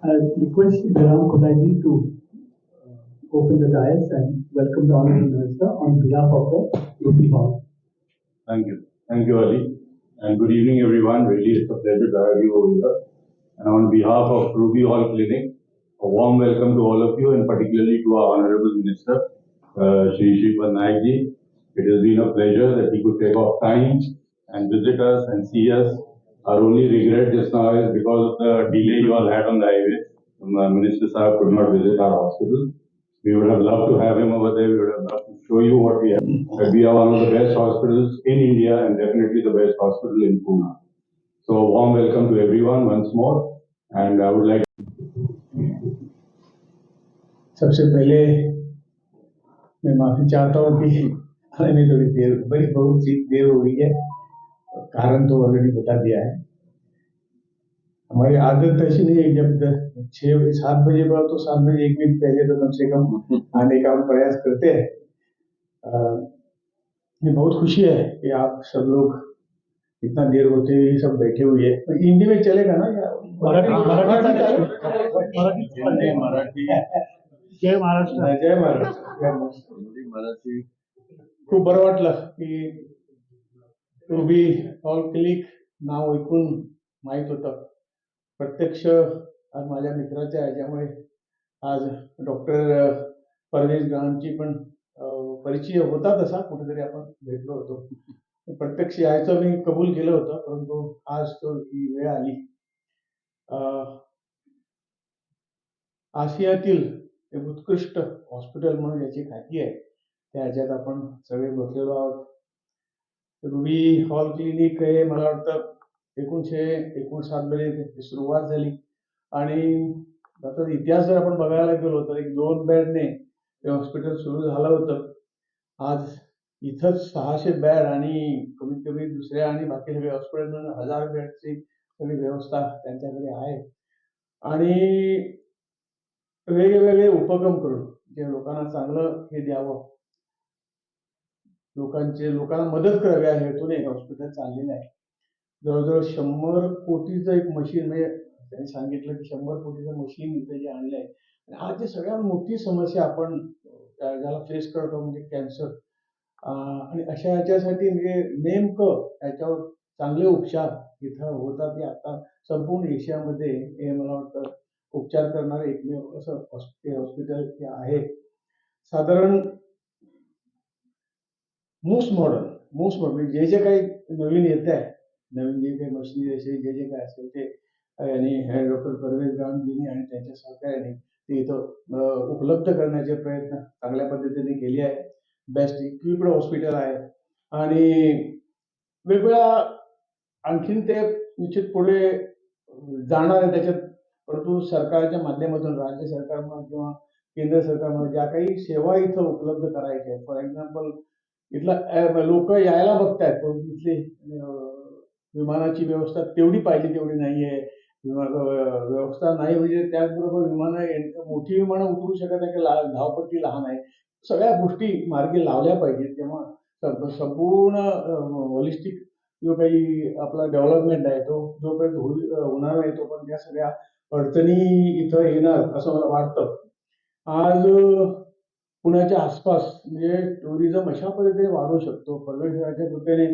I request Ram Kodai to uh, open the dais and welcome the Honorable Minister on behalf of the Ruby Hall. Thank you. Thank you, Ali. And good evening, everyone. Really, it's a pleasure to have you over here. And on behalf of Ruby Hall Clinic, a warm welcome to all of you and particularly to our Honorable Minister, uh, Shri Shripad. It has been a pleasure that he could take off time and visit us and see us. Our only regret just now is because of the delay you all had on the highway. Um, uh, Minister Saab could not visit our hospital. We would have loved to have him over there. We would have loved to show you what we have. That we are one of the best hospitals in India and definitely the best hospital in Pune. So a warm welcome to everyone once more. And I would like सबसे पहले मैं माफी चाहता हूँ कि हमें थोड़ी देर बड़ी बहुत सी देर हो गई है कारण तो ऑलरेडी बता दिया है। हमारी आदत ऐसी नहीं है जब छः सात बजे का तो सात बजे एक मिनट पहले तो कम से कम आने का हम प्रयास करते हैं। ये बहुत खुशी है कि आप सब लोग इतना देर होते हुए सब बैठे हुए हैं। हिंदी में चलेगा ना? या मराठी- जय महाराष्ट्र जय महाराष्ट्र। जय महाराष्ट्र। हिंदी मराठी। खूप बरं वाटलं की रुबी ऑल क्लिक नाव ऐकून माहीत होतं. प्रत्यक्ष आज माझ्या मित्राच्या ह्याच्यामुळे आज डॉक्टर परवेज गांची पण परिचय होता तसा कुठेतरी आपण भेटलो होतो. प्रत्यक्ष यायचं मी कबूल केलं होतं परंतु आज तो ही वेळ आली. आशियातील एक उत्कृष्ट हॉस्पिटल म्हणून याची ख्याती आहे. त्या ह्याच्यात आपण सगळे बसलेलो आहोत. रुबी हॉल क्लिनिक हे मला वाटतं एकोणीसशे एकोणसाठमध्ये सुरुवात झाली. आणि आता इतिहास जर आपण बघायला गेलो तर एक दोन बेडने हे हॉस्पिटल सुरू झालं होतं. आज इथंच सहाशे बेड आणि कमीत कमी दुसऱ्या आणि बाकी सगळे हॉस्पिटल हजार बेडची सगळी व्यवस्था त्यांच्याकडे आहे. आणि वेगवेगळे उपक्रम करून जे लोकांना चांगलं हे द्यावं. लोकांचे लोकांना मदत करावी या हेतून एक हॉस्पिटल चाललेलं आहे. जवळजवळ शंभर कोटीचं एक मशीन म्हणजे त्यांनी सांगितलं की शंभर कोटीचं मशीन इथे जे आणलं आहे. आणि आज जे सगळ्यात मोठी समस्या आपण त्या- ज्याला फेस करतो म्हणजे कॅन्सर आणि अशा ह्याच्यासाठी म्हणजे नेमकं त्याच्यावर चांगले उपचार इथं होतात की आता संपूर्ण एशियामध्ये हे मला वाटतं उपचार करणारे एकमेव असं हॉस्पिटल हॉस्पिटल आहे. साधारण मोस्ट मॉडर्न मोस्ट मॉडर्न म्हणजे जे जे काही नवीन येत आहे नवीन जे काही मशिनरी असेल जे जे काही असेल ते आणि हे डॉक्टर परवेज गांधींनी आणि त्यांच्या सहकार्याने ते इथं उपलब्ध करण्याचे प्रयत्न चांगल्या पद्धतीने केले आहे बेस्ट इक्विप्ड हॉस्पिटल आहे. आणि वेगवेगळ्या आणखीन ते निश्चित पुढे जाणार आहे. त्याच्यात परंतु सरकारच्या माध्यमातून राज्य सरकारनं किंवा केंद्र सरकारनं ज्या काही सेवा इथं उपलब्ध करायच्या आहेत. फॉर एक्झाम्पल इथला लोक यायला बघतायत पण इथली विमानाची व्यवस्था तेवढी पाहिजे तेवढी नाही आहे विमान व्यवस्था नाही म्हणजे त्याचबरोबर विमानं मोठी विमानं उतरू शकत नाही की ला धावपट्टी लहान आहे. सगळ्या गोष्टी मार्गी लावल्या पाहिजेत. तेव्हा संपूर्ण हॉलिस्टिक जो काही आपला डेव्हलपमेंट आहे तो जोपर्यंत होईल होणार नाही तो पण या सगळ्या अडचणी इथं येणार असं मला वाटतं. आज पुण्याच्या आसपास म्हणजे टुरिझम अशा पद्धतीने वाढू शकतो. परमेश्वराच्या कृपेने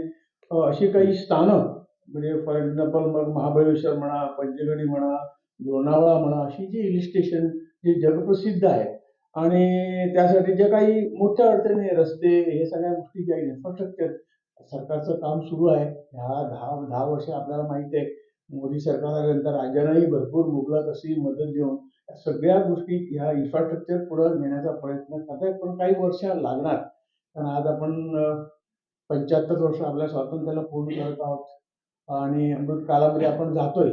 अशी काही स्थानं म्हणजे फॉर एक्झाम्पल मग महाबळेश्वर म्हणा पंचगणी म्हणा लोणावळा म्हणा अशी जी हिल स्टेशन जे जगप्रसिद्ध आहे. आणि त्यासाठी ज्या काही मोठ्या अडचणी रस्ते हे सगळ्या गोष्टी ज्या इन्फ्रास्ट्रक्चर सरकारचं काम सुरू आहे. ह्या दहा दहा वर्ष आपल्याला माहिती आहे. मोदी सरकार आल्यानंतर राज्यालाही भरपूर मुबलक अशी मदत देऊन सगळ्या गोष्टी ह्या इन्फ्रास्ट्रक्चर पुढे नेण्याचा प्रयत्न करत पण काही वर्ष लागणार. कारण आज आपण पंच्याहत्तर वर्ष आपल्या स्वातंत्र्याला पूर्ण करत आहोत. आणि अमृत कालामध्ये आपण जातोय.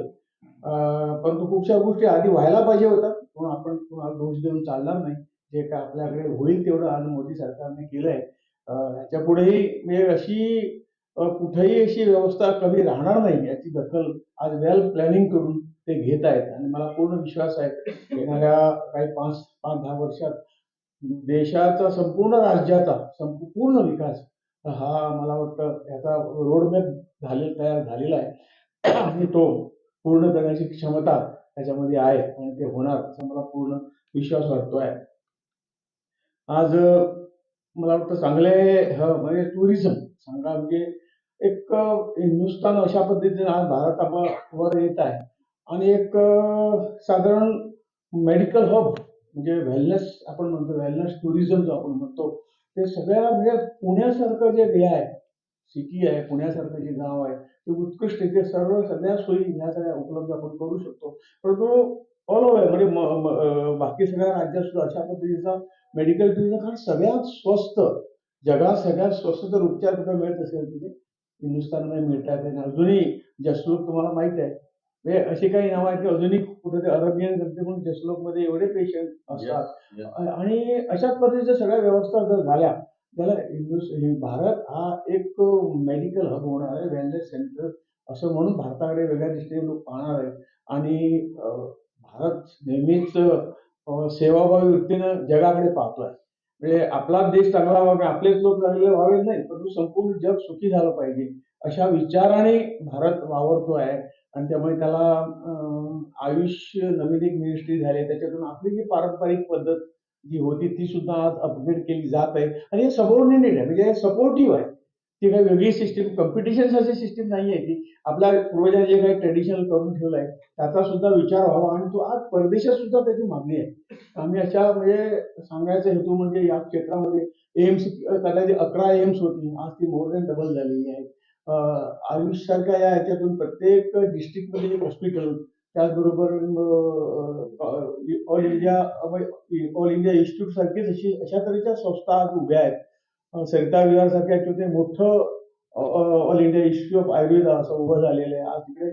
परंतु खूपशा गोष्टी आधी व्हायला पाहिजे होतात पण आपण कोणाला दोष देऊन चालणार नाही. जे काय आपल्याकडे होईल तेवढं आज मोदी सरकारने केलंय. ह्याच्या पुढेही म्हणजे अशी कुठेही अशी व्यवस्था कमी राहणार नाही याची दखल आज वेल प्लॅनिंग करून ते घेत आहेत. आणि मला पूर्ण विश्वास आहे येणाऱ्या काही पाच पाच दहा वर्षात देशाचा संपूर्ण राज्याचा संपूर्ण विकास हा मला वाटतं याचा रोडमॅप झाले तयार झालेला आहे. आणि तो पूर्ण करण्याची क्षमता त्याच्यामध्ये आहे आणि ते होणार असा मला पूर्ण विश्वास वाटतोय. आज मला वाटतं चांगले म्हणजे टुरिझम सांगा म्हणजे एक हिंदुस्थान अशा पद्धतीने आज भारतावर येत आहे. आणि एक साधारण मेडिकल हब म्हणजे वेलनेस आपण म्हणतो वेलनेस टुरिझम जो आपण म्हणतो ते सगळ्या म्हणजे पुण्यासारखं जे हे आहे सिटी आहे पुण्यासारखं जे गाव आहे ते उत्कृष्ट आहे. ते सर्व सगळ्या सोयी ह्या सगळ्या उपलब्ध आपण करू शकतो परंतु ऑल ओव्हर म्हणजे बाकी सगळ्या राज्यात सुद्धा अशा पद्धतीचा मेडिकल टुरिझम कारण सगळ्यात स्वस्त जगात सगळ्यात स्वस्त जर उपचार कुठे मिळत असेल तिथे हिंदुस्थानमध्ये मिळतात आणि अजूनही जसलोक तुम्हाला माहीत आहे म्हणजे अशी काही नावं आहेत की अजूनही कुठे अरबियन करते म्हणून जसलोकमध्ये एवढे पेशंट असतात. आणि अशाच पद्धतीच्या सगळ्या व्यवस्था जर झाल्या त्याला भारत हा एक मेडिकल हब होणार आहे वेलनेस सेंटर असं म्हणून भारताकडे वेगळ्या दृष्टीने लोक पाहणार आहेत. आणि भारत नेहमीच सेवाभावी वृत्तीनं जगाकडे पाहतोय. म्हणजे आपला देश चांगला व्हावा आपलेच लोक चांगले व्हावे नाही परंतु संपूर्ण जग सुखी झालं पाहिजे. अशा विचाराने भारत वावरतो आहे. आणि त्यामुळे त्याला आयुष्य नवीन एक मिनिस्ट्री झाली आहे. त्याच्यातून आपली जी पारंपरिक पद्धत जी होती ती सुद्धा आज अपग्रेड केली जात आहे. आणि हे सबॉर्डिनेट आहे. म्हणजे सपोर्टिव्ह आहे. ती काही वेगळी सिस्टीम कॉम्पिटिशन अशी सिस्टीम नाही आहे ती. आपल्या पूर्वजांनी जे काही ट्रेडिशनल करून ठेवलं आहे त्याचा सुद्धा विचार व्हावा. आणि तो आज परदेशात सुद्धा त्याची मागणी आहे. आम्ही अशा म्हणजे सांगायचा हेतू म्हणजे या क्षेत्रामध्ये एम्स कदाचित अकरा एम्स होती. आज ती मोर दॅन डबल झालेली आहे. आयुष सारख्या या ह्याच्यातून प्रत्येक डिस्ट्रिक्टमध्ये एक हॉस्पिटल त्याचबरोबर all India all India institute सारखीच अशी अशा तऱ्हेच्या संस्था आज उभ्या आहेत. सरिता विहार सारख्या ते मोठं all India institute of Ayurveda असं उभं झालेलं आहे. आज तिकडे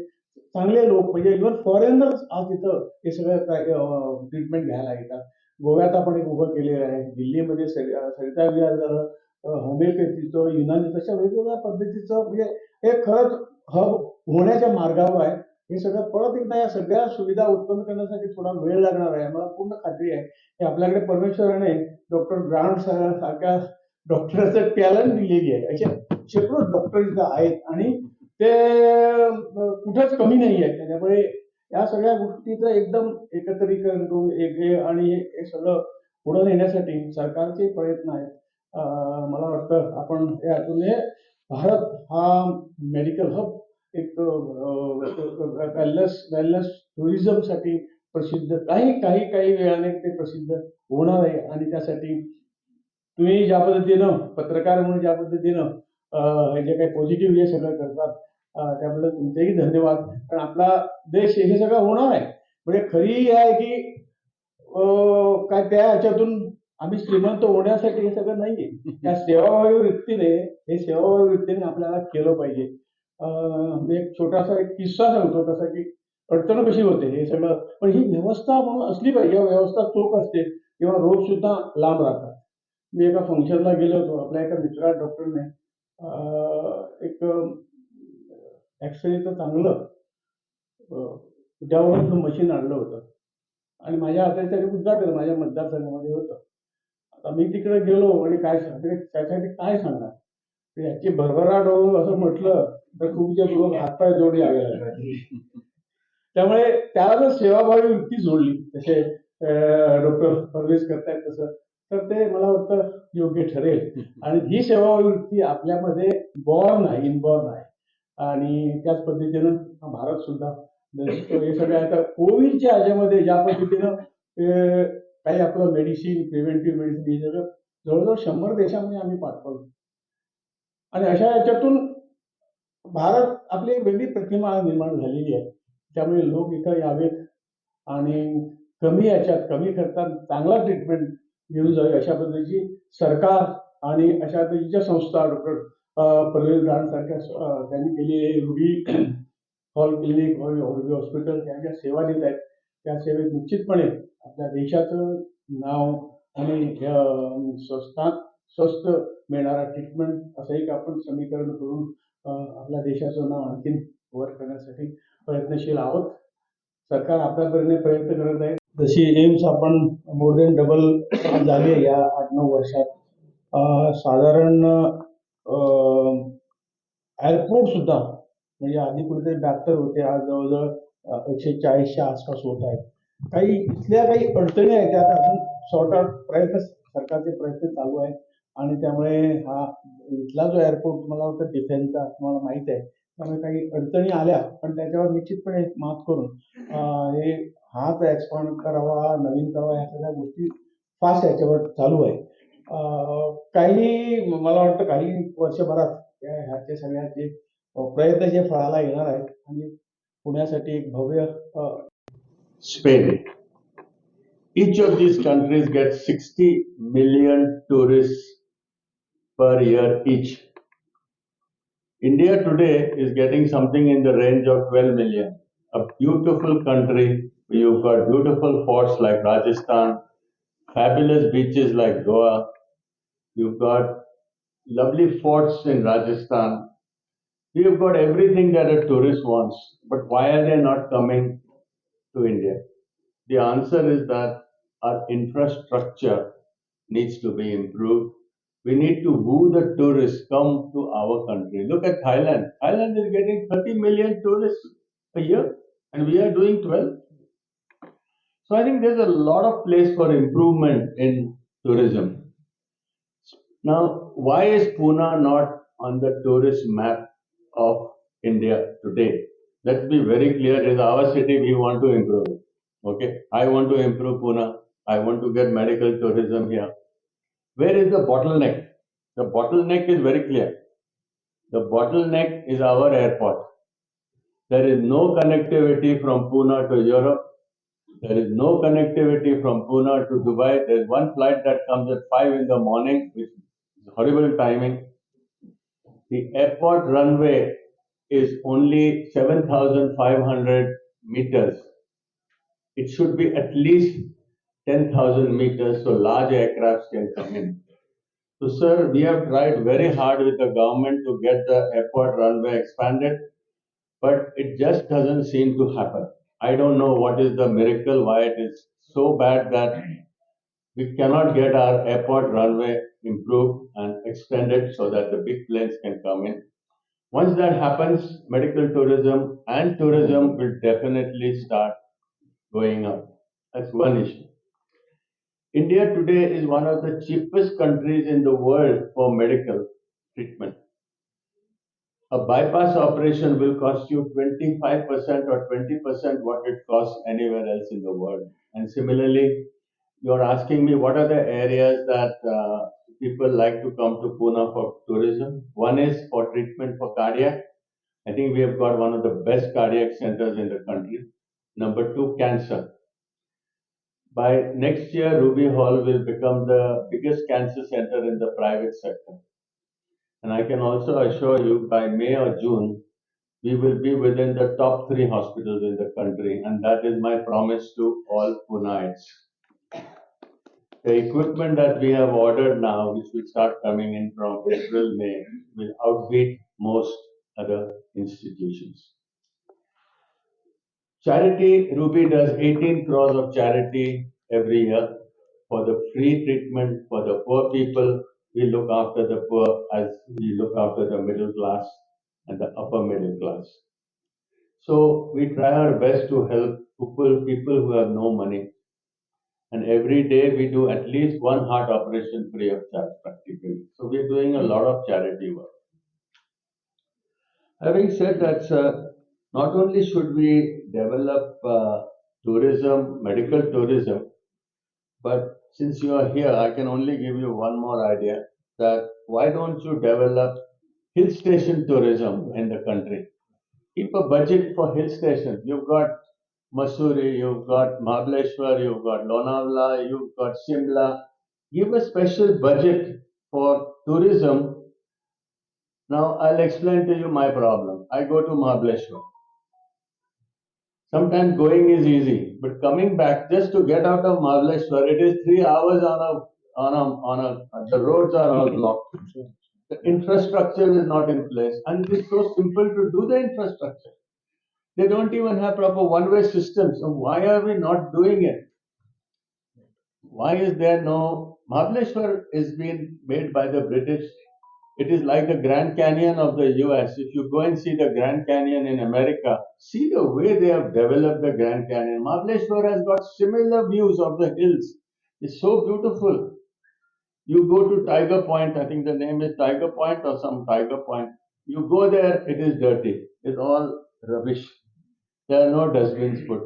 चांगले लोक म्हणजे इव्हन फॉरेनर्स आज तिथं हे सगळं ट्रीटमेंट घ्यायला येतात. गोव्यात आपण एक उभं केलेलं आहे. दिल्लीमध्ये सरिता विहार झालं. होमिओपॅथीचं युनानी तशा वेगवेगळ्या पद्धतीचं म्हणजे हे खरंच हब होण्याच्या मार्गावर आहे. हे सगळं परत एकदा या सगळ्या सुविधा उत्पन्न करण्यासाठी थोडा वेळ लागणार आहे. मला पूर्ण खात्री आहे. की आपल्याकडे परमेश्वराने डॉक्टर ग्रांड सारख्या डॉक्टरचं टॅलेंट दिलेली आहे. अशा शेकडो डॉक्टर इथं आहेत आणि ते कुठेच कुठंच कमी नाही आहे त्याच्यामुळे या सगळ्या गोष्टीचं एकदम एकत्रीकरण करून एक आणि हे सगळं पुढं नेण्यासाठी सरकारचे प्रयत्न आहेत. मला वाटतं आपण यातून हे भारत हा मेडिकल हब एक वेलनेस वेलनेस टुरिझमसाठी प्रसिद्ध काही काही काही वेळाने ते प्रसिद्ध होणार आहे. आणि त्यासाठी तुम्ही ज्या पद्धतीनं पत्रकार म्हणून ज्या पद्धतीनं हे जे काही पॉझिटिव्ह हे सगळं करतात त्याबद्दल तुमचेही धन्यवाद. कारण आपला देश हे सगळं होणार आहे. म्हणजे खरी आहे की काय त्या ह्याच्यातून आम्ही श्रीमंत होण्यासाठी हे सगळं नाहीये. त्या सेवाभावी वृत्तीने हे सेवाभावी वृत्तीने आपल्याला केलं पाहिजे. मी एक छोटासा एक किस्सा सांगतो कसा की अडचण कशी होते हे सगळं. पण ही व्यवस्था म्हणून असली पाहिजे व्यवस्था चोख असते किंवा रोग सुद्धा लांब राहतात. मी एका फंक्शनला गेलो होतो आपल्या एका मित्रा डॉक्टरने एक ॲक्सरेचं चांगलं डेव्हलपचं मशीन आणलं होतं. आणि माझ्या हाताच्या उद्घाटन माझ्या मतदारसंघामध्ये होतं. आता मी तिकडे गेलो आणि काय सांगते त्यासाठी काय सांगणार? याची भरभराट हो असं म्हटलं तर खूप लोक हातपाय जोडी यावे लागतात त्यामुळे त्याला जर सेवाभावी युक्ती जोडली तसे डॉक्टर परवेश करतायत तसं तर ते मला वाटतं योग्य ठरेल. आणि ही सेवाभावी वृत्ती आपल्यामध्ये बॉर्न आहे इनबॉर्न आहे. आणि त्याच पद्धतीनं भारत सुद्धा हे सगळं आता कोविडच्या ह्याच्यामध्ये ज्या पद्धतीनं काही आपलं मेडिसिन प्रिव्हेंटिव्ह मेडिसिन हे सगळं जवळजवळ शंभर देशामध्ये आम्ही पाठवलं. आणि अशा याच्यातून भारत आपली एक वेगळी प्रतिमा निर्माण झालेली आहे. त्यामुळे लोक इथं यावेत आणि कमी याच्यात कमी खर्चात चांगला ट्रीटमेंट घेऊन जावी अशा पद्धतीची सरकार आणि अशा पद्धतीच्या संस्था डॉक्टर प्रवेश गांड सारख्या त्यांनी केलेली रुबी हॉल क्लिनिक हॉस्पिटल त्यांच्या सेवा देत आहेत. त्या सेवेत निश्चितपणे आपल्या देशाचं नाव आणि स्वस्तात स्वस्त मिळणारा ट्रीटमेंट असं एक आपण समीकरण करून आपल्या देशाचं नाव आणखीन वर करण्यासाठी प्रयत्नशील आहोत. सरकार आपल्या तऱ्हेने प्रयत्न करत आहे. जशी एम्स आपण मोर देन डबल झाली या आठ नऊ वर्षात. साधारण एअरपोर्ट सुद्धा म्हणजे आधी कुठेतरी बहात्तर होते. आज जवळजवळ एकशे चाळीसच्या आसपास होत आहेत. काही इथल्या काही अडचणी आहेत त्या अजून सॉर्ट आउट प्रयत्न सरकारचे प्रयत्न चालू आहे आणि त्यामुळे हा इथला जो एअरपोर्ट मला वाटतं डिफेन्सचा तुम्हाला माहीत आहे. त्यामुळे काही अडचणी आल्या पण त्याच्यावर निश्चितपणे मात करून हे हाच एक्सपांड करावा नवीन करावा ह्या सगळ्या गोष्टी फास्ट याच्यावर चालू आहे. काही मला वाटतं काही वर्षभरात या ह्याचे सगळ्याचे प्रयत्न जे फळाला येणार आहेत आणि पुण्यासाठी एक भव्य Spain. Each of these countries gets 60 million tourists per year each. India today is getting something in the range of 12 million. A beautiful country. You've got beautiful forts like Rajasthan, fabulous beaches like Goa. You've got lovely forts in Rajasthan. You've got everything that a tourist wants. But why are they not coming to India? The answer is that our infrastructure needs to be improved. We need to woo the tourists come to our country. Look at Thailand. Thailand is getting 30 million tourists a year, and we are doing 12. So I think there's a lot of place for improvement in tourism. Now, why is Pune not on the tourist map of India today? Let's be very clear, is our city, we want to improve it. Okay, I want to improve Pune, I want to get medical tourism here. Where is the bottleneck? The bottleneck is very clear. The bottleneck is our airport. There is no connectivity from Pune to Europe. There is no connectivity from Pune to Dubai. There is one flight that comes at five in the morning, which is horrible timing. The airport runway is only seven thousand five hundred meters. It should be at least ten thousand meters so large aircrafts can come in. So sir, we have tried very hard with the government to get the airport runway expanded, but it just doesn't seem to happen. I don't know what is the miracle, why it is so bad that we cannot get our airport runway improved and extended so that the big planes can come in. Once that happens, medical tourism and tourism will definitely start going up. That's one issue. India today is one of the cheapest countries in the world for medical treatment. A bypass operation will cost you 25% or 20% what it costs anywhere else in the world. And similarly, you're asking me what are the areas that uh, people like to come to Pune for tourism? One is for treatment for cardiac. I think we have got one of the best cardiac centers in the country. Number two, cancer. By next year, Ruby Hall will become the biggest cancer center in the private sector. And I can also assure you, by May or June, we will be within the top three hospitals in the country, and that is my promise to all Punaites. The equipment that we have ordered now, which will start coming in from April, May, will outbeat most other institutions. Charity, Ruby does 18 crores of charity every year for the free treatment for the poor people. We look after the poor as we look after the middle class and the upper middle class. So we try our best to help people, people who have no money. And every day we do at least one heart operation free of charge practically. So we're doing a lot of charity work. Having said that, sir, not only should we develop uh, tourism, medical tourism, but since you are here, I can only give you one more idea that why don't you develop hill station tourism in the country? Keep a budget for hill stations. You've got Masuri, you've got Mahabaleshwar, you've got Lonavala, you've got Shimla. Give a special budget for tourism. Now I'll explain to you my problem. I go to Mahabaleshwar. Sometimes going is easy, but coming back just to get out of Mahabaleshwar, it is three hours on a on a on a the roads are all blocked. The infrastructure is not in place, and it is so simple to do the infrastructure. They don't even have proper one-way system. So why are we not doing it? Why is there no Mahabaleshwar is being made by the British It is like the Grand Canyon of the US. If you go and see the Grand Canyon in America, see the way they have developed the Grand Canyon. Mahabaleshwar has got similar views of the hills. It's so beautiful. You go to Tiger Point, I think the name is Tiger Point or some Tiger Point. You go there, it is dirty. It's all rubbish. There are no dustbins put.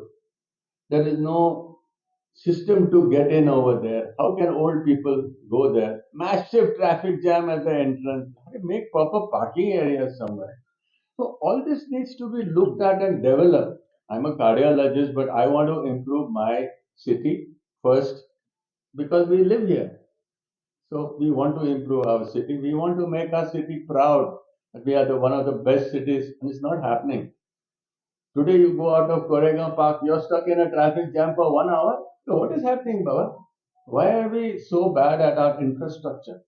There is no system to get in over there. How can old people go there? Massive traffic jam at the entrance. Make proper parking areas somewhere. So all this needs to be looked at and developed. I'm a cardiologist, but I want to improve my city first because we live here. So we want to improve our city. We want to make our city proud that we are the one of the best cities, and it's not happening. Today you go out of Koregaon Park, you're stuck in a traffic jam for one hour. So what is happening, Baba? Why are we so bad at our infrastructure?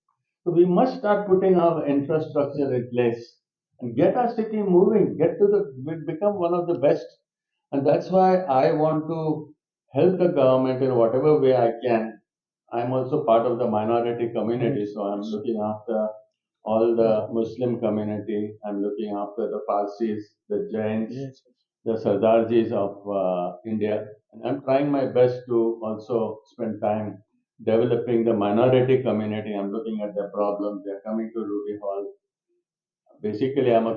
So we must start putting our infrastructure in place and get our city moving, get to the, become one of the best. And that's why I want to help the government in whatever way I can. I'm also part of the minority community, so I'm looking after all the Muslim community. I'm looking after the Parsis, the Jains, the Sardarjis of uh, India. And I'm trying my best to also spend time developing the minority community. I'm looking at their problems. They're coming to Ruby Hall. Basically, I'm a